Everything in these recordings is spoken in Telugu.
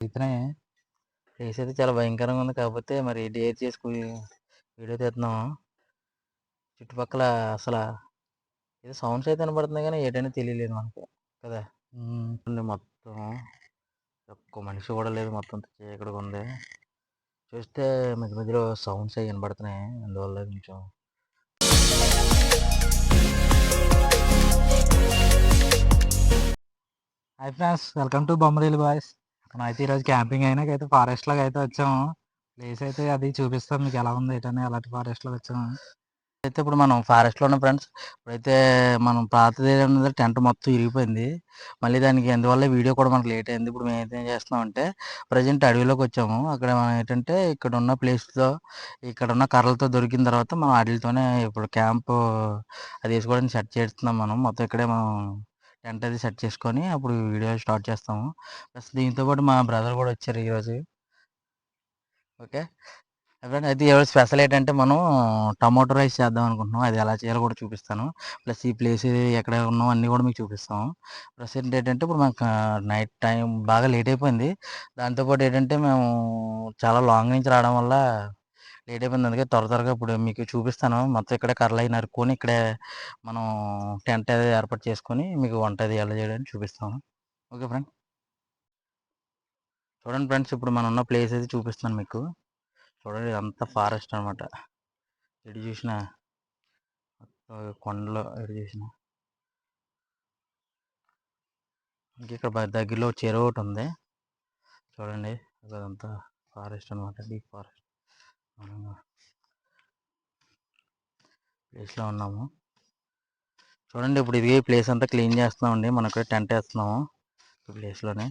ఇతనే ప్లేస్ అయితే చాలా భయంకరంగా ఉంది. కాకపోతే మరి డేర్ చేసుకుని వీడియో తీస్తున్నాం చుట్టుపక్కల అసలు ఏదో సౌండ్స్ అయితే వినపడుతుంది కానీ ఏంటనే తెలియలేదు మనకు. కదా? మొత్తం ఒక్క మనిషి కూడా లేదు. మొత్తం చీకటిగా ఉంది. చూస్తే మధ్య మధ్యలో సౌండ్స్ అవి వినపడుతున్నాయి. అందువల్ల కొంచెం హాయ్ ఫ్రెండ్స్. వెల్కమ్ టు బొమ్మరీలు బాయ్స్. మనం అయితే ఈరోజు క్యాంపింగ్ అయినాకైతే ఫారెస్ట్ లాగా అయితే వచ్చాము. ప్లేస్ అయితే అది చూపిస్తాం మీకు ఎలా ఉంది ఏంటని అలాంటి ఫారెస్ట్లో వచ్చాము. అయితే ఇప్పుడు మనం ఫారెస్ట్లో ఉన్న ఫ్రెండ్స్ ఇప్పుడైతే మనం పాతది టెంట్ మొత్తం ఇరిగిపోయింది. మళ్ళీ దానికి అందువల్ల వీడియో కూడా మనకు లేట్ అయింది. ఇప్పుడు మేము ఏం చేస్తున్నాం అంటే ప్రజెంట్ అడవిలోకి వచ్చాము. అక్కడ మనం ఏంటంటే ఇక్కడ ఉన్న ప్లేస్తో ఇక్కడ ఉన్న కర్రలతో దొరికిన తర్వాత మనం వాటితోనే ఇప్పుడు క్యాంప్ అది వేసుకోవడానికి సెట్ చేస్తున్నాం మనం. మొత్తం ఇక్కడే మనం టెంట్ అది సెట్ చేసుకొని అప్పుడు వీడియో స్టార్ట్ చేస్తాము. ప్లస్ దీంతో పాటు మా బ్రదర్ కూడా వచ్చారు ఈరోజు ఓకే. ఫ్రెండ్ అయితే ఈరోజు స్పెషల్ ఏంటంటే మనం టమాటో రైస్ చేద్దాం అనుకుంటున్నాం. అది ఎలా చేయాలో కూడా చూపిస్తాను. ప్లస్ ఈ ప్లేస్ ఎక్కడ ఉన్నాం అన్నీ కూడా మీకు చూపిస్తాము. ప్రజెంట్ ఏంటంటే ఇప్పుడు మాకు నైట్ టైం బాగా లేట్ అయిపోయింది. దాంతోపాటు ఏంటంటే మేము చాలా లాంగ్ నుంచి రావడం వల్ల లేట్ అయిపోయింది అందుకే త్వర త్వరగా ఇప్పుడు మీకు చూపిస్తాను. మొత్తం ఇక్కడే కర్రలు అయి నరుక్కొని ఇక్కడే మనం టెంట్ అది ఏర్పాటు చేసుకొని మీకు వంట అది ఎలా చేయడానికి చూపిస్తాను. Okay friend. చూడండి ఫ్రెండ్స్ ఇప్పుడు మనం ఉన్న ప్లేస్ అయితే చూపిస్తాను మీకు. చూడండి ఇదంతా ఫారెస్ట్ అనమాట ఎటు చూసిన కొండలో ఎటు చూసిన. ఇంక ఇక్కడ దగ్గరలో చెరువు ఒకటి ఉంది. చూడండి అదంతా ఫారెస్ట్ అనమాట డీప్ ఫారెస్ట్. ప్లేస్లో ఉన్నాము. చూడండి ఇప్పుడు ఇది ప్లేస్ అంతా క్లీన్ చేస్తున్నామండి. మనం ఇక్కడ టెంట్ వేస్తున్నాము. ప్లేస్లోనే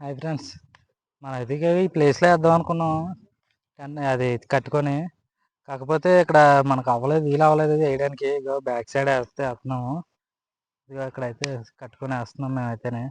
హాయ్ ఫ్రెండ్స్ మన అది ఈ ప్లేస్లో వేద్దాం అనుకున్నాం టెంట్ అది కట్టుకొని కాకపోతే ఇక్కడ మనకు అవ్వలేదు వీలు అవ్వలేదు వేయడానికి. ఇగో బ్యాక్ సైడ్ వేస్తే వేస్తున్నాము. ఇదిగో ఇక్కడ అయితే కట్టుకొని వేస్తున్నాం మేమైతేనే.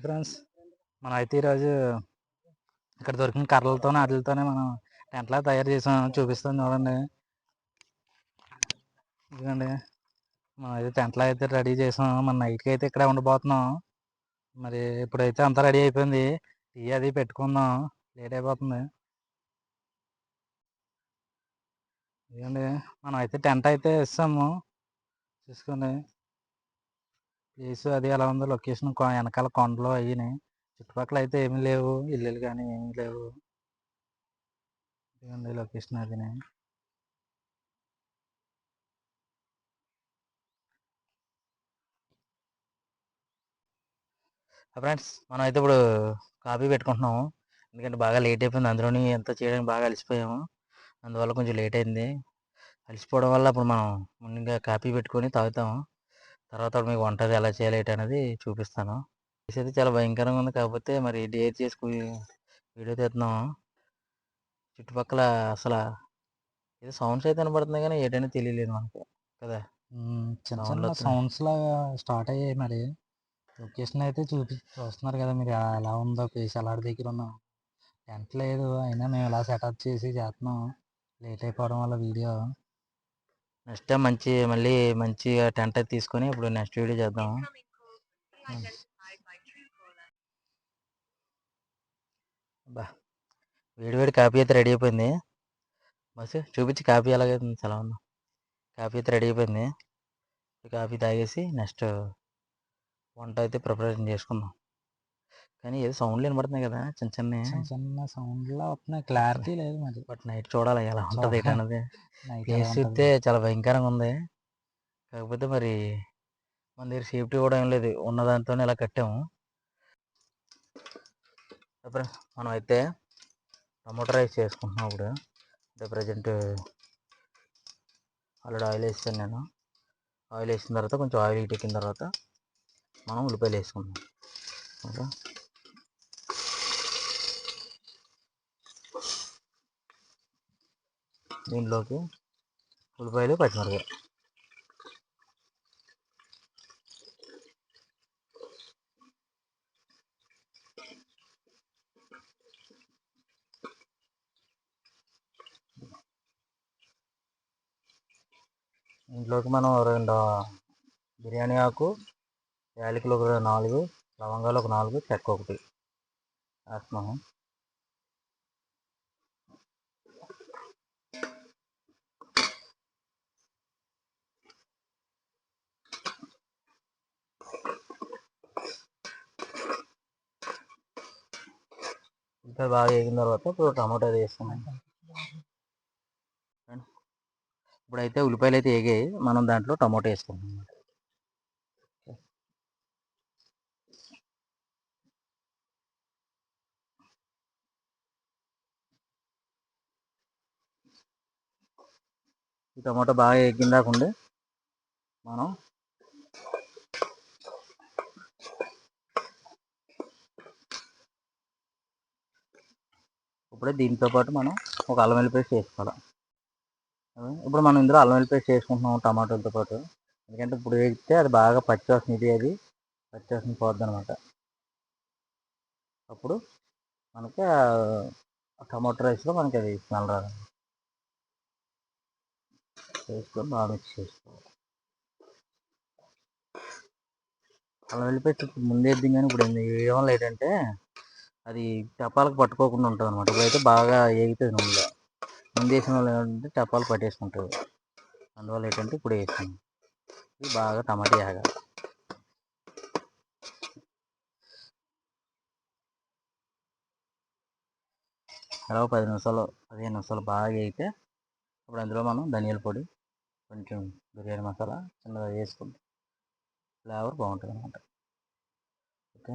Hi friends. మనం అయితే ఈరోజు ఇక్కడ దొరికిన కర్రలతో వాటితోనే మనం టెంట్లా తయారు చేసాం చూపిస్తాం చూడండి. ఇదిగండి. మనం అయితే టెంట్లా అయితే రెడీ చేసాం. మన నైట్కి అయితే ఇక్కడే ఉండబోతున్నాం. మరి ఇప్పుడైతే అంతా రెడీ అయిపోయింది. టీ అది పెట్టుకుందాం. లేట్ అయిపోతుంది. ఇదిగండి. మనం అయితే టెంట్ అయితే ఇస్తాము చూసుకోండి. ప్లేస్ అది ఎలా ఉందో. లొకేషన్ వెనకాల కొండలు అయ్యినాయి చుట్టుపక్కల అయితే ఏమీ లేవు. ఇల్లులు కానీ ఏమీ లేవు. ఉంది లొకేషన్ అది. ఫ్రెండ్స్ మనం అయితే ఇప్పుడు కాఫీ పెట్టుకుంటున్నాము. ఎందుకంటే బాగా లేట్ అయిపోయింది. అందులోని ఎంత చేయడానికి బాగా అలసిపోయాము. అందువల్ల కొంచెం లేట్ అయింది. అలసిపోవడం వల్ల అప్పుడు మనం ముందుగా కాఫీ పెట్టుకొని తాగుతాము. తర్వాత మీకు వంట ఎలా చేయాలి అనేది చూపిస్తాను. అయితే చాలా భయంకరంగా ఉంది. కాకపోతే మరి డేర్ చేసుకుని వీడియో తీస్తున్నాము చుట్టుపక్కల అసలు ఏదో సౌండ్స్ అయితే వినపడుతుంది కానీ ఏంటనే తెలియలేదు మనకు. కదా? చిన్న చిన్న. సౌండ్స్ లాగా స్టార్ట్ అయ్యాయి మరి. లొకేషన్ అయితే చూపి చూస్తున్నారు కదా మీరు. ఎలా- ఎలా ఉందో ప్లేస్ ఎలా దగ్గర ఉన్నాం టెంట్ లేదు. అయినా మేము ఇలా సెటప్ చేసి చేస్తున్నాం. లేట్ అయిపోవడం వల్ల వీడియో నెక్స్ట్ టైం మంచి మళ్ళీ మంచిగా టెంట్ అయితే తీసుకొని ఇప్పుడు నెక్స్ట్ వీడియో చేద్దాం బా వేడి వేడి కాఫీ అయితే రెడీ అయిపోయింది. బస్ చూపించి కాఫీ ఎలాగైతుంది చాలా ఉందా కాఫీ అయితే రెడీ అయిపోయింది. కాఫీ తాగేసి నెక్స్ట్ వంట అయితే ప్రిపరేషన్ చేసుకుందాం. కానీ ఏదో సౌండ్లు వినపడుతున్నాయి కదా చిన్న చిన్న చిన్న చిన్న సౌండ్లో వస్తున్నాయి. క్లారిటీ లేదు మరి. బట్ నైట్ చూడాలి ఎలా ఉంటుంది. ఏంటన్నది ప్లేస్ చూస్తే చాలా భయంకరంగా ఉంది. కాకపోతే మరి మన దగ్గర సేఫ్టీ కూడా ఏం లేదు. ఉన్న దాంతోనే ఇలా కట్టాము. మనం అయితే టమాటో రైస్ చేసుకుంటున్నాం ఇప్పుడు. అంటే ప్రజెంట్ ఆల్రెడీ ఆయిల్ వేసాను నేను. ఆయిల్ వేసిన తర్వాత కొంచెం ఆయిల్ హీట్ ఎక్కిన తర్వాత మనం ఉల్లిపాయలు వేసుకుందాం ఓకే దీంట్లోకి ఉల్లిపాయలు పచ్చిమిరపకాయ ఇంట్లోకి మనం రెండు బిర్యానీ ఆకు యాలకులు ఒక నాలుగు లవంగాలు ఒక నాలుగు చెక్క ఒకటి. వేస్తున్నాము. ఇంకా బాగా వేగిన తర్వాత ఇప్పుడు టమాటా వేస్తామండి ఇప్పుడైతే ఉల్లిపాయలు అయితే వేగాయి మనం దాంట్లో టమాటా వేసుకుంటాం ఈ టమాటా బాగా ఎగ్గిందాకుండి మనం ఇప్పుడే దీంతో పాటు మనం ఒక అల్లం వెల్లి పేస్ట్ వేసుకోవాలి ఇప్పుడు మనం ఇందులో అల్లం వెల్లి పేస్ట్ వేసుకుంటున్నాం టమాటోలతో పాటు. ఎందుకంటే ఇప్పుడు వేస్తే అది బాగా పచ్చివాసన ఇది అది పచ్చివాసన పోద్ది అనమాట అప్పుడు మనకి టమాటో రైస్లో మనకి అది స్మెల్ రాదు. వేసుకొని బాగా మిక్స్ చేసుకోవాలి. అల్లం వెల్లుల్లి పేస్ట్ ఇప్పుడు ముందే కానీ ఇప్పుడు ఏమో లేదంటే అది చపాలకు పట్టుకోకుండా ఉంటుంది అనమాట ఇప్పుడైతే బాగా ఏగుతుంది నూనెలో. ముందు వేసిన వాళ్ళు ఏంటంటే చపాలు పట్టేసుకుంటుంది. అందువల్ల ఏంటంటే ఇప్పుడు వేస్తాను ఇది బాగా టమాటా వేగాలి అలా పది నిమిషాలు పదిహేను నిమిషాలు బాగా వేగితే ఇప్పుడు అందులో మనం ధనియాల పొడి కొంచెం బిర్యానీ మసాలా చిన్నగా వేసుకుంటాం ఫ్లేవర్ బాగుంటుంది అనమాట ఓకే?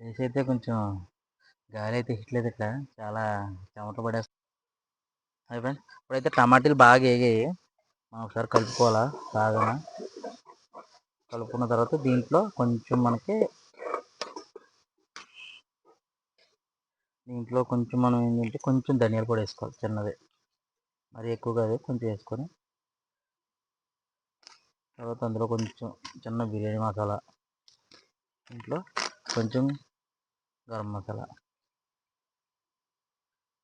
ఏసీ అయితే కొంచెం గాలి అయితే హిట్లేదు ఇట్లా చాలా చెమట పడేస్తుంది అది ఫ్రెండ్స్. ఇప్పుడైతే టమాటీలు బాగా వేగాయి. మనం ఒకసారి కలుపుకోవాలా? బాగా కలుపుకున్న తర్వాత దీంట్లో కొంచెం మనకి దీంట్లో కొంచెం మనం ఏంటంటే కొంచెం ధనియాల పొడి వేసుకోవాలి చిన్నది. మరి ఎక్కువగా అదే కొంచెం వేసుకొని. తర్వాత అందులో కొంచెం చిన్న బిర్యానీ మసాలా. ఇంట్లో కొంచెం గరం మసాలా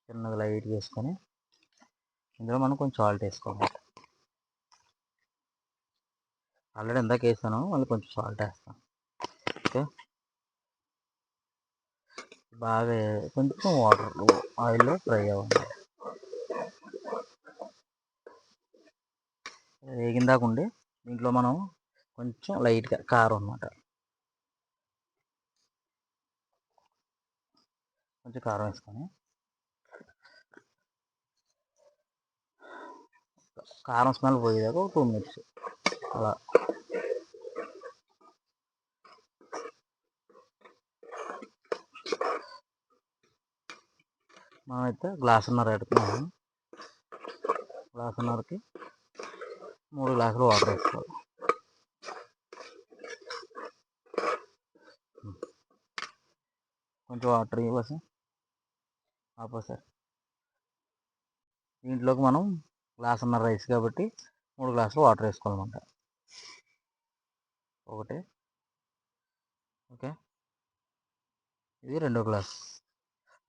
చిన్నది లైట్గా వేసుకొని ఇందులో మనం కొంచెం సాల్ట్ వేసుకోవాలి. ఆల్రెడీ ఇందాక వేసాను మళ్ళీ కొంచెం సాల్ట్ వేస్తాం ఓకే? బాగా కొంచెం వాటర్ ఆయిల్లో ఫ్రై అవ్వాలి. వేగిందాకుండి దీంట్లో మనం కొంచెం లైట్గా కారం అన్నమాట. కొంచెం కారం వేసుకొని. కారం స్మెల్ పోయేదాకా ఒక టూ మినిట్స్ అలా. మనమైతే గ్లాసున్నర పెడుతున్నాము గ్లాసున్నరకి మూడు గ్లాసులు వాటర్ వేసుకోవాలి. కొంచెం వాటర్ ఇవ్వచ్చు ఆపోసారి దీంట్లోకి మనం గ్లాసున్నర రైస్ కాబట్టి మూడు గ్లాసులు వాటర్ వేసుకోవాలన్నమాట. ఒకటి. ఓకే. ఇది రెండో గ్లాస్.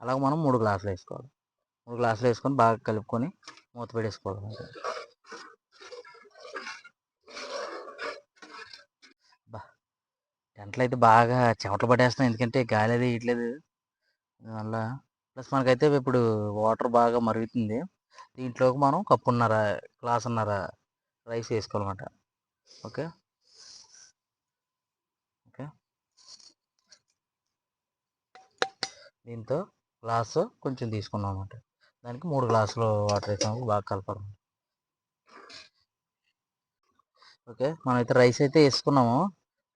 అలాగ మనం మూడు గ్లాసులు వేసుకోవాలి. మూడు గ్లాసులు వేసుకొని బాగా కలుపుకొని మూత పెట్టేసుకోవాలి బా. టెంట్లు అయితే బాగా చెమటలు పట్టేస్తున్నాయి. ఎందుకంటే గాలి అది వేయట్లేదు దానివల్ల ప్లస్ మనకైతే ఇప్పుడు వాటర్ బాగా మరుగుతుంది. దీంట్లోకి మనం కప్పున్నర గ్లాసున్నర రైస్ వేసుకోవాలన్నమాట. ఓకే? ఓకే? దీంతో గ్లాసు కొంచెం తీసుకున్నాం అన్నమాట దానికి మూడు గ్లాసులు వాటర్ వేసాము. బాగా కలపాలి ఓకే? మనమైతే రైస్ అయితే వేసుకున్నాము.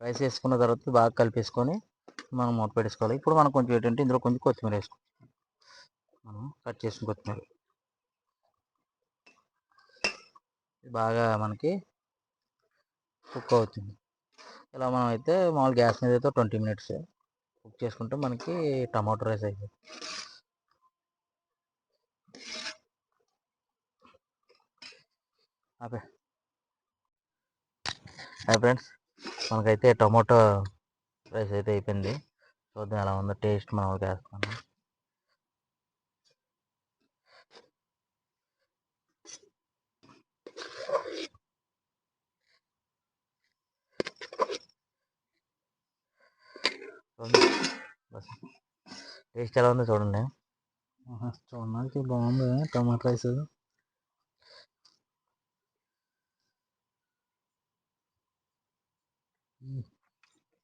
రైస్ వేసుకున్న తర్వాత బాగా కలిపేసుకొని మనం మూత పెట్టేసుకోవాలి. ఇప్పుడు మనం కొంచెం ఏంటంటే ఇందులో కొంచెం కొత్తిమీర వేసుకోవాలి. మనం కట్ చేసిన కొత్తిమీర. బాగా మనకి కుక్ అవుతుంది. ఇలా మనం అయితే మామూలు గ్యాస్ మీద అయితే ట్వంటీ మినిట్స్ కుక్ చేసుకుంటే మనకి టమాటో రైస్ అయిపోతుంది. అదే హాయ్ ఫ్రెండ్స్ మనకైతే టమాటో రైస్ అయితే అయిపోయింది. చూద్దాం ఎలా ఉందో టేస్ట్ మనం వేస్తాను టేస్ట్ ఎలా ఉందో చూడండి. చూడడానికి బాగుంది టమాటా రైస్.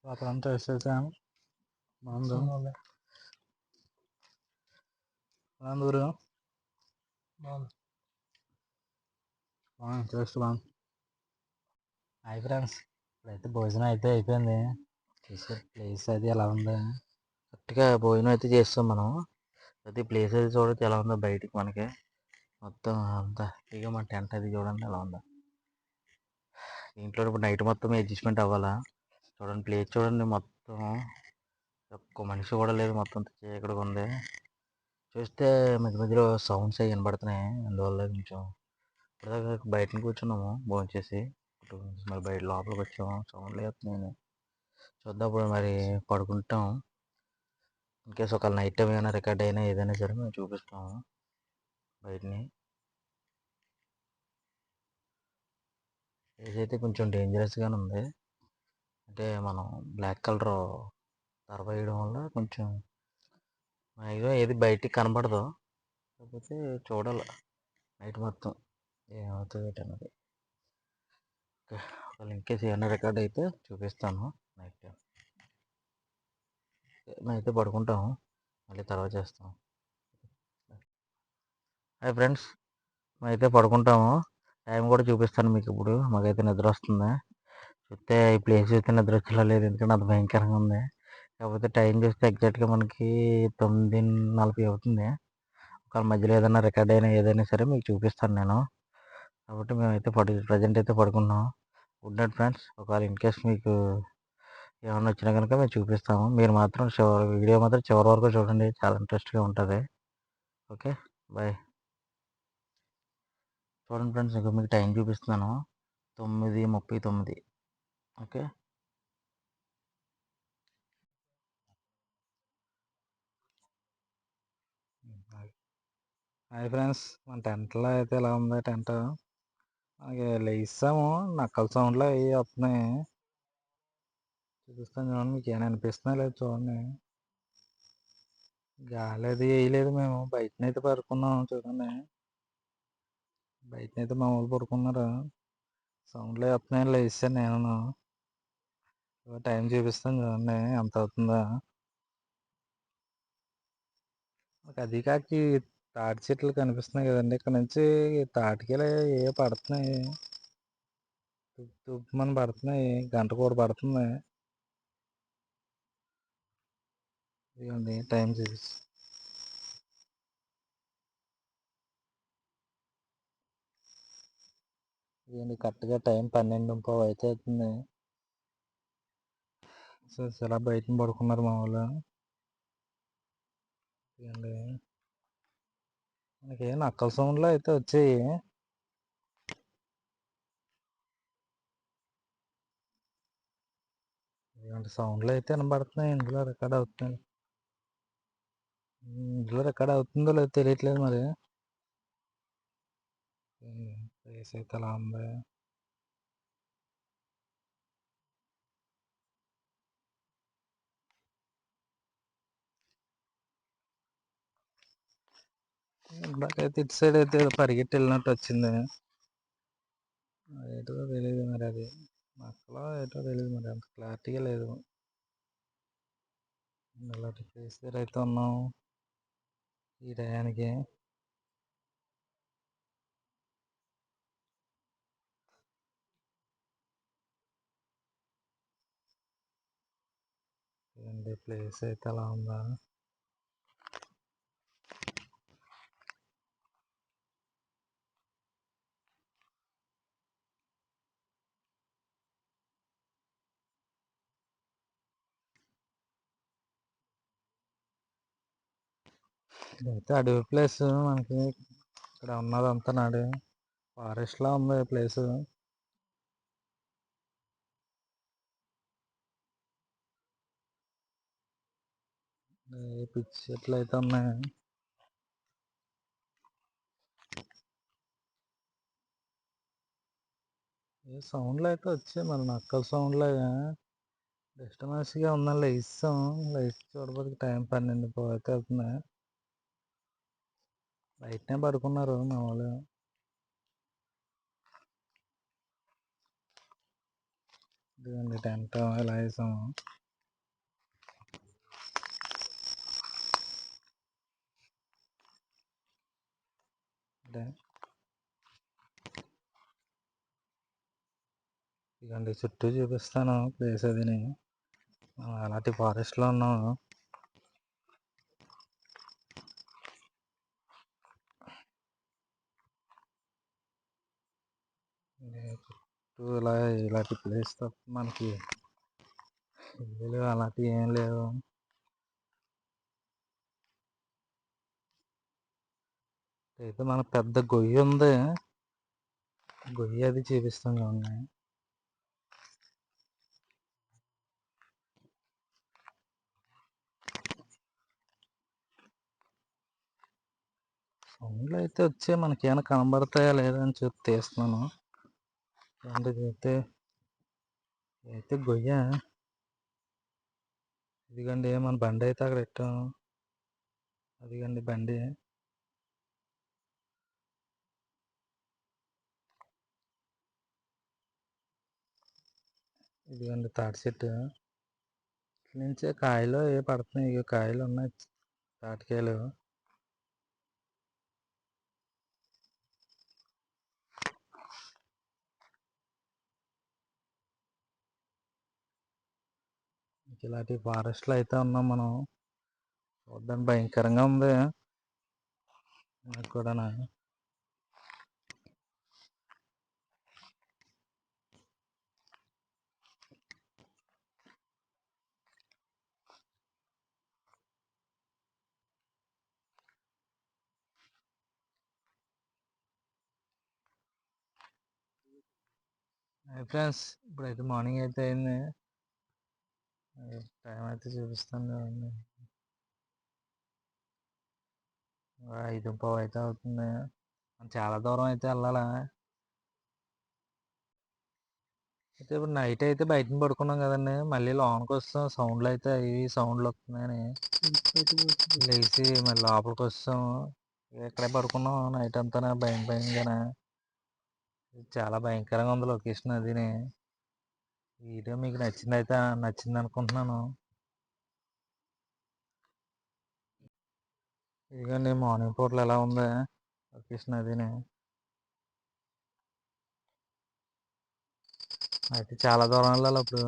అప్పుడు అంతా వేసేసాము. బాగుంది? బాగుంది. ఊరు? బాగుంది టేస్ట్ బాగుంది. హాయ్ ఫ్రెండ్స్ ఇప్పుడైతే భోజనం అయితే అయిపోయింది. చేసే ప్లేస్ అది ఎలా ఉందా? కరెక్ట్గా భోజనం అయితే చేస్తాం మనం. ప్రతి ప్లేస్ అది చూడొచ్చు ఎలా ఉందో బయటికి మనకి. మొత్తం అంతా. ఇక మన టెంట్ అది చూడండి ఎలా ఉందా. దీంట్లో ఇప్పుడు నైట్ మొత్తం అడ్జస్ట్మెంట్ అవ్వాలా? చూడండి ప్లేస్ చూడండి మొత్తం. ఒక్క మనిషి కూడా లేదు మొత్తం చీకటిగా ఉంది. చూస్తే మధ్య మధ్యలో సౌండ్స్ అవి వినబడుతున్నాయి. అందువల్ల కొంచెం ఇప్పటిదాకా బయట కూర్చున్నాము. భోజనం చేసి ఇప్పుడు మరి బయట లోపలికి వచ్చాము. సౌండ్లు వేస్తున్నాయి చూద్దాం ఇప్పుడు మరి పడుకుంటాం. ఇన్కేస్ ఒకవేళ నైట్ టైం ఏమైనా రికార్డ్ అయినా ఏదైనా సరే మేము చూపిస్తాము బయటని. ఏదైతే కొంచెం డేంజరస్గానే ఉంది. అంటే మనం బ్లాక్ కలర్ తరవేయడం వల్ల కొంచెం మ్యాక్సిమం ఏది బయటికి కనబడదు. కాకపోతే చూడాలి నైట్ మొత్తం ఏమవుతుంది ఏంటన్నది. ఒకవేళ ఇన్కేస్ ఏమైనా రికార్డ్ అయితే చూపిస్తాను. నైట్. టైం అయితే పడుకుంటాము. మళ్ళీ తర్వాత చేస్తాం హాయ్ ఫ్రెండ్స్. అయితే పడుకుంటాము. టైం కూడా చూపిస్తాను మీకు ఇప్పుడు. మాకైతే నిద్ర వస్తుంది. చూస్తే ఈ ప్లేస్ చూస్తే నిద్ర వచ్చేలా లేదు. ఎందుకంటే అంత భయంకరంగా ఉంది. కాకపోతే టైం చూస్తే ఎగ్జాక్ట్గా మనకి తొమ్మిది నలభై అవుతుంది. ఒకవేళ మధ్యలో ఏదైనా రికార్డ్ అయినా ఏదైనా సరే మీకు చూపిస్తాను నేను. కాబట్టి మేమైతే పడు ప్రజెంట్ అయితే పడుకున్నాం గుడ్ నైట్ ఫ్రెండ్స్. ఒకవేళ ఇన్ కేస్ మీకు ఏమన్నా వచ్చినా కనుక మేము చూపిస్తాము. మీరు మాత్రం చివరి వీడియో మాత్రం చివరి వరకు చూడండి. చాలా ఇంట్రెస్ట్గా ఉంటుంది. ఓకే? బాయ్ చూడండి ఫ్రెండ్స్ ఇంకా మీకు టైం చూపిస్తున్నాను. తొమ్మిది ముప్పై తొమ్మిది. ఓకే? హాయ్ ఫ్రెండ్స్ మన టెంట్లో అయితే ఎలా ఉంది? టెంట్? మనకి లేసాము. నక్కల సౌండ్లో అవి వస్తున్నాయి. చూపిస్తాను చూడండి మీకు ఏమైనా అనిపిస్తున్నా లేదు చూడండి గాలి అది వేయలేదు మేము బయటనైతే పడుకున్నాం చూడండి బయటనైతే మా వాళ్ళు పడుకున్నారు సౌండ్లు వస్తున్నాయి లేచాను నేను టైం చూపిస్తాను చూడండి ఎంత అవుతుందో అది కాకి తాటి చెట్లు కనిపిస్తున్నాయి కదండి ఇక్కడ నుంచి తాటికెళ్ళి ఏ పడుతున్నాయి తుప్పు తుప్పుమని పడుతున్నాయి గంట కూడా పడుతుంది ఇదిగోండి టైం సిరీస్. ఇదిగోండి కరెక్ట్గా టైం పన్నెండు ముప్పై అయితే అవుతుంది. సో చాలా బయట పడుకున్నారు మా వాళ్ళు. ఇదిగోండి మనకి నక్కల సౌండ్లో అయితే వచ్చాయి. ఇలాంటి సౌండ్లు అయితే వినబడుతున్నాయి ఇందులో రికార్డ్ అవుతున్నాయి. హ్మ్. ఇందులో అవుతుందో లేదో తెలియట్లేదు మరి. ప్లేస్ అయితే అలా ఉంది. ఇందాకైతే ఇటు సైడ్ అయితే పరిగెట్టి వెళ్ళినట్టు వచ్చింది. ఏటో తెలియదు మరి అది. మక్కలో ఏటో తెలియదు మరి అంత క్లారిటీగా లేదు. ఇలాంటి ప్లేస్ దగ్గర అయితే ఉన్నాం. ఈ టయానికి. ఏంటి ప్లేస్ అయితే అలా ఉందా? ఇదైతే అడవి ప్లేస్ మనకి ఇక్కడ ఉన్నదంతా ఫారెస్ట్ ఫారెస్ట్‌లా ఉంది ప్లేసు. పిచ్చి చెట్లు అయితే ఉన్నాయి. ఏ సౌండ్‌లయితే వచ్చాయి మరి నక్కల సౌండ్‌లాగా. డిస్టర్బెన్స్‌గా ఉందని లైట్స్ లైట్స్ చూడబోతే టైం 12 అయితే అవుతుంది. బయటనే పడుకున్నారు మా వాళ్ళు ఇదిగోండి టెంట్ ఇలా వేసాము అంటే ఇదిగోండి చుట్టూ చూపిస్తాను ప్లేస్ అదిని. మనం అలాంటి ఫారెస్ట్‌లో ఉన్నాము. చుట్టూ ఇలా ఇలాంటి ప్లేస్ తప్ప మనకి ఇల్లులు అలాంటివి ఏం లేవు. అయితే మనకు పెద్ద గొయ్యి ఉంది. గొయ్యి అది చూపిస్తాను సౌండ్లు అయితే వచ్చే మనకేమైనా కనబడతాయా లేదా అని చెప్పి తీస్తున్నాను. చూడండి అయితే గొయ్య. ఇదిగోండి మన బండి అయితే అక్కడ ఎట్టాం. అదిగండి బండి. ఇదిగోండి తాటి చెట్టు. ఇటు నుంచే కాయలు అవి పడుతున్నాయి. ఇగో కాయలు ఉన్నాయి. తాటికాయలు. ఇలాంటి ఫారెస్ట్‌లో అయితే ఉన్నాం మనం. చూడడానికి భయంకరంగా ఉంది. నాకు కూడా ఫ్రెండ్స్ ఇప్పుడైతే మార్నింగ్ అయితే అయింది. టైం అయితే చూపిస్తాను చూడండి. 5:15 అయితే అవుతుంది. చాలా దూరం అయితే వెళ్ళాలా. అయితే ఇప్పుడు నైట్ అయితే బయటని పడుకున్నాం కదండి మళ్ళీ లోనకొస్తాం సౌండ్‌లయితే అవి సౌండ్‌లు వస్తున్నాయని లేచి మళ్ళీ లోపలికి వస్తాం ఇక్కడే పడుకున్నాం నైట్ అంతా భయం భయంగా చాలా భయంకరంగా ఉంది లొకేషన్ అదిని. వీడియో మీకు నచ్చిందైతే నచ్చింది అనుకుంటున్నాను ఇదిగోండి మార్నింగ్ పూటల ఎలా ఉంది లొకేషన్ అదిని. అయితే చాలా దూరం వెళ్ళాలి అప్పుడు.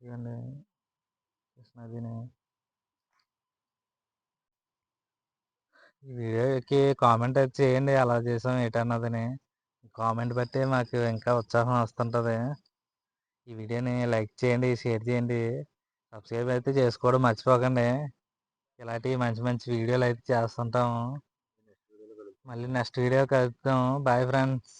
ఇదిగోండి లొకేషన్ అదిని. ఈ వీడియోకి కామెంట్ అయితే చేయండి ఎలా చేసాం ఏటన్నదని కామెంట్ బట్టి మాకు ఇంకా ఉత్సాహం వస్తుంటది. ఈ వీడియోని లైక్ చేయండి, షేర్ చేయండి. సబ్స్క్రైబ్ అయితే చేసుకోవడం మర్చిపోకండి. ఇలాంటి మంచి మంచి వీడియోలు అయితే చేస్తుంటాము. మళ్ళీ నెక్స్ట్ వీడియో కలుద్దాం. Bye friends.